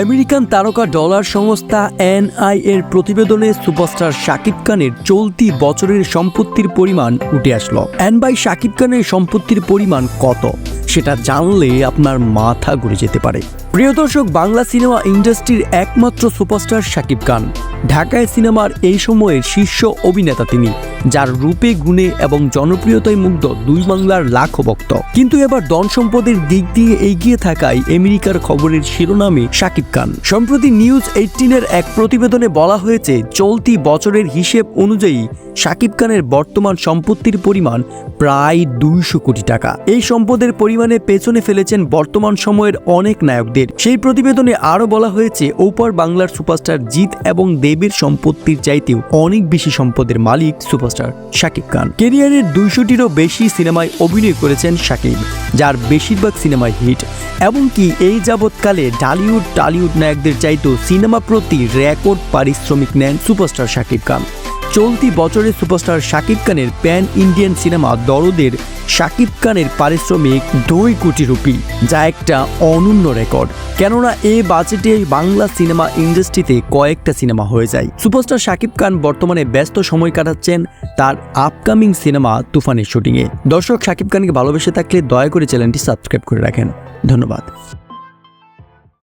American তারকা dollar সংস্থা NI এর প্রতিবেদনে সুপারস্টার শাকিব খানের চলতি বছরের সম্পত্তির পরিমাণ উঠে আসলো। এন বাই শাকিব খানের সম্পত্তির পরিমাণ কত? সেটা জানলে আপনার মাথা ঘুরে যেতে পারে। প্রিয় দর্শক, বাংলা সিনেমা ইন্ডাস্ট্রির একমাত্র সুপারস্টার শাকিব খান। ঢাকায় সিনেমার এই সময়ের শীর্ষ অভিনেতা তিনি, যার রূপে, গুণে এবং জনপ্রিয়তায় মুগ্ধ দুই বাংলার লাখো ভক্ত। কিন্তু এবার ধন সম্পদের দিক দিয়ে এগিয়ে থাকায় আমেরিকার খবরের শিরোনামে শাকিব খান। সম্প্রতি নিউজ এইটিনের এক প্রতিবেদনে বলা হয়েছে, চলতি বছরের হিসেব অনুযায়ী শাকিব খানের বর্তমান সম্পত্তির পরিমাণ প্রায় দুইশো কোটি টাকা। এই সম্পদের পরিমাণে পেছনে ফেলেছেন বর্তমান সময়ের অনেক নায়কদের। সেই প্রতিবেদনে আরও বলা হয়েছে, ওপার বাংলার সুপারস্টার জিৎ এবং দেবের সম্পত্তির চাইতেও অনেক বেশি সম্পদের মালিক সুপারস্টার শাকিব খান। কেরিয়ারের দুইশোটিরও বেশি সিনেমায় অভিনয় করেছেন শাকিব, যার বেশিরভাগ সিনেমায় হিট। এমনকি এই যাবৎকালে ডালিউড, টালিউড নায়কদের চাইতেও সিনেমা প্রতি রেকর্ড পারিশ্রমিক নেন সুপারস্টার শাকিব খান। চলতি বছরে সুপারস্টার শাকিব খানের প্যান ইন্ডিয়ান সিনেমা দরদের শাকিব খানের পারিশ্রমিক দুই কোটি রুপি, যা একটা অনন্য রেকর্ড। কেননা এই বাজেটে বাংলা সিনেমা ইন্ডাস্ট্রিতে কয়েকটা সিনেমা হয়ে যায়। সুপারস্টার শাকিব খান বর্তমানে ব্যস্ত সময় কাটাচ্ছেন তার আপকামিং সিনেমা তুফানের শুটিংয়ে। দর্শক শাকিব খানকে ভালোবেসে থাকলে দয়া করে চ্যানেলটি সাবস্ক্রাইব করে রাখেন। ধন্যবাদ।